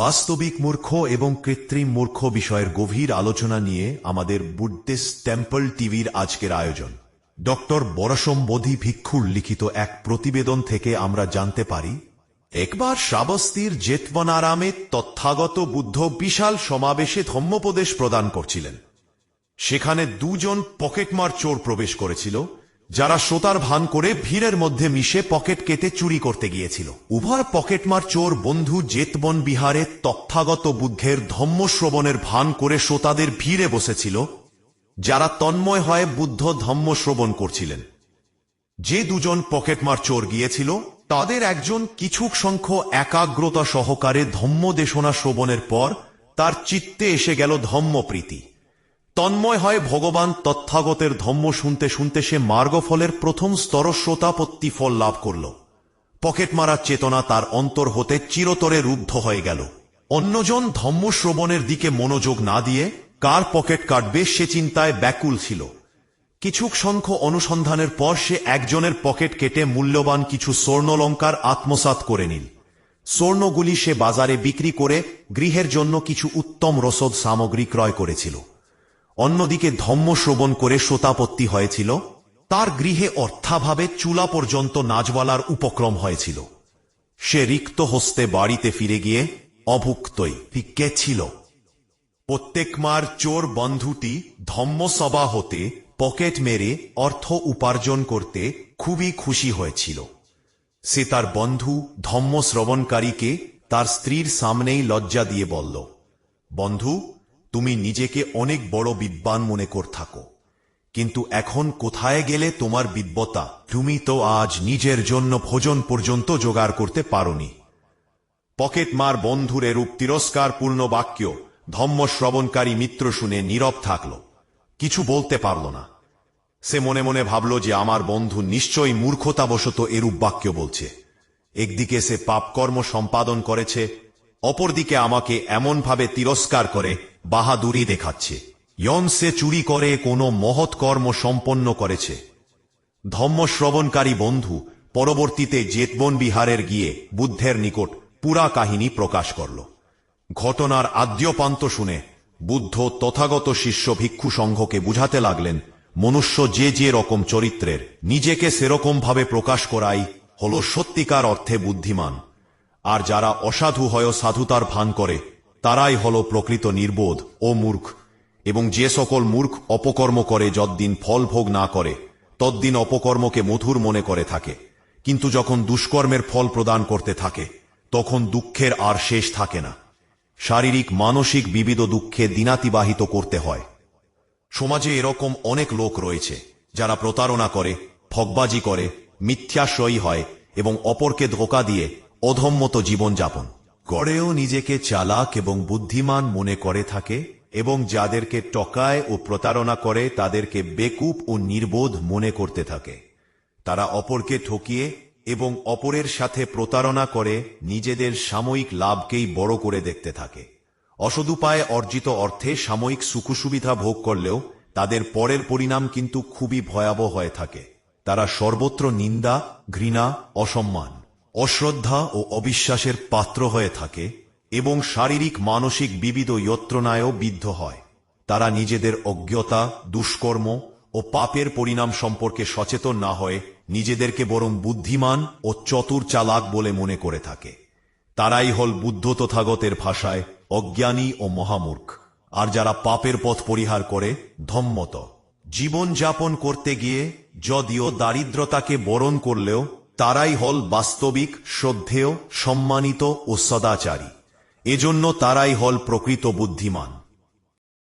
বাস্তবিক মূর্খ এবং কৃত্রিম মূর্খ বিষয়ের গভীর আলোচনা নিয়ে আমাদের বুদ্ধিস্ট টেম্পল টিভির আজকের আয়োজন। ডক্টর বরসম বোধি ভিক্ষুর লিখিত এক প্রতিবেদন থেকে আমরা জানতে পারি, একবার শ্রাবস্তির জেতবনারামে তথাগত বুদ্ধ বিশাল সমাবেশে ধম্মোপদেশ প্রদান করছিলেন। সেখানে দুজন পকেটমার চোর প্রবেশ করেছিল যারা শ্রোতার ভান করে ভিড়ের মধ্যে মিশে পকেট কেটে চুরি করতে গিয়েছিল। উভয় পকেটমার চোর, বন্ধু, জেতবন বিহারে তথাগত বুদ্ধের ধম্ম শ্রবণের ভান করে শ্রোতাদের ভিড়ে বসেছিল, যারা তন্ময় হয়ে বুদ্ধ ধম্ম শ্রবণ করছিলেন। যে দুজন পকেটমার চোর গিয়েছিল, তাদের একজন কিছুক সংখ্য একাগ্রতা সহকারে ধম্মদেশনা শ্রবণের পর তার চিত্তে এসে গেল ধম্মপ্রীতি। তন্ময় হয় ভগবান তথাগতের ধম্ম শুনতে শুনতে সে মার্গফলের প্রথম স্তর শ্রোতাপত্তি ফল লাভ করল। পকেট মারার চেতনা তার অন্তর হতে চিরতরে রুদ্ধ হয়ে গেল। অন্যজন ধম্ম শ্রবণের দিকে মনোযোগ না দিয়ে কার পকেট কাটবে সে চিন্তায় ব্যাকুল ছিল। কিছুক সংখ্য অনুসন্ধানের পর সে একজনের পকেট কেটে মূল্যবান কিছু স্বর্ণলঙ্কার আত্মসাৎ করে নিল। স্বর্ণগুলি সে বাজারে বিক্রি করে গৃহের জন্য কিছু উত্তম রসদ সামগ্রী ক্রয় করেছিল। অন্যদিকে ধম্ম শ্রবণ করে শ্রোতাপত্তি হয়েছিল, তার গৃহে অর্থাভাবে চুলা পর্যন্ত নাচওয়ালার উপক্রম হয়েছিল। সে রিক্ত হস্তে বাড়িতে ফিরে গিয়ে অভুক্তই কে ছিল। প্রত্যেকমার চোর বন্ধুটি ধম্মসভা হতে পকেট মেরে অর্থ উপার্জন করতে খুবই খুশি হয়েছিল। সে তার বন্ধু ধম্ম শ্রবণকারীকে তার স্ত্রীর সামনেই লজ্জা দিয়ে বলল, বন্ধু তুমি নিজেকে অনেক বড় বিদ্বান মনে কর থাকো। কিন্তু এখন কোথায় গেলে তোমার বিদ্বতা, তুমি তো আজ নিজের জন্য ভোজন পর্যন্ত জোগাড় করতে পারোনি। পকেট মার বন্ধুর এরূপ তিরস্কারপূর্ণ বাক্য, ধম্ম শ্রবণকারী মিত্র শুনে নীরব থাকল। কিছু বলতে পারল না। সে মনে মনে ভাবল যে আমার বন্ধু নিশ্চয়ই মূর্খতাবশত এরূপ বাক্য বলছে। একদিকে সে পাপকর্ম সম্পাদন করেছে, অপরদিকে আমাকে এমনভাবে তিরস্কার করে বাহাদুরি দেখাচ্ছে। ইয়ন সে চুরি করে কোনো মহৎ কর্ম সম্পন্ন করেছে। ধম্ম শ্রবণকারী বন্ধু পরবর্তীতে জেতবন বিহারের গিয়ে বুদ্ধের নিকট পুরা কাহিনী প্রকাশ করল। ঘটনার আদ্যপান্ত শুনে বুদ্ধ তথাগত শিষ্য ভিক্ষু সংঘকে বুঝাতে লাগলেন, মনুষ্য যে যে রকম চরিত্রের, নিজেকে সেরকমভাবে প্রকাশ করাই হল সত্যিকার অর্থে বুদ্ধিমান। আর যারা অসাধু হয় সাধুতার ভান করে তারাই হল প্রকৃত নির্বোধ ও মূর্খ, এবং যে সকল মূর্খ অপকর্ম করে যদ্দিন ফল ভোগ না করে, তদ্দিন অপকর্মকে মধুর মনে করে থাকে। কিন্তু যখন দুষ্কর্মের ফল প্রদান করতে থাকে, তখন দুঃখের আর শেষ থাকে না। শারীরিক, মানসিক বিবিধ দুঃখে দিনাতিবাহিত করতে হয়। সমাজে এরকম অনেক লোক রয়েছে, যারা প্রতারণা করে ঠকবাজি করে মিথ্যাশয়ী হয় এবং অপরকে ধোকা দিয়ে অধম্মত জীবনযাপন। গড়েও নিজেকে চালাক এবং বুদ্ধিমান মনে করে থাকে এবং যাদেরকে টকায় ও প্রতারণা করে তাদেরকে বেকুপ ও নির্বোধ মনে করতে থাকে। তারা অপরকে ঠকিয়ে এবং অপরের সাথে প্রতারণা করে নিজেদের সাময়িক লাভকেই বড় করে দেখতে থাকে। অসদুপায়ে অর্জিত অর্থে সাময়িক সুখসুবিধা ভোগ করলেও তাদের পরের পরিণাম কিন্তু খুবই ভয়াবহ হয়ে থাকে। তারা সর্বত্র নিন্দা, ঘৃণা, অসম্মান। অশ্রদ্ধা ও অবিশ্বাসের পাত্র হয়ে থাকে এবং শারীরিক মানসিক বিবিধ যত্রণায়ও বিদ্ধ হয়। তারা নিজেদের অজ্ঞতা, দুষ্কর্ম ও পাপের পরিণাম সম্পর্কে সচেতন না হয়ে নিজেদেরকে বরং বুদ্ধিমান ও চতুর চালাক বলে মনে করে থাকে। তারাই হল বুদ্ধ তথাগতের ভাষায় অজ্ঞানী ও মহামূর্খ। আর যারা পাপের পথ পরিহার করে, ধম্মত। জীবন যাপন করতে গিয়ে যদিও দারিদ্রতাকে বরণ করলেও তারাই হল বাস্তবিক শ্রদ্ধেয় সম্মানিত ও সদাচারী। এজন্য তারাই হল প্রকৃত বুদ্ধিমান।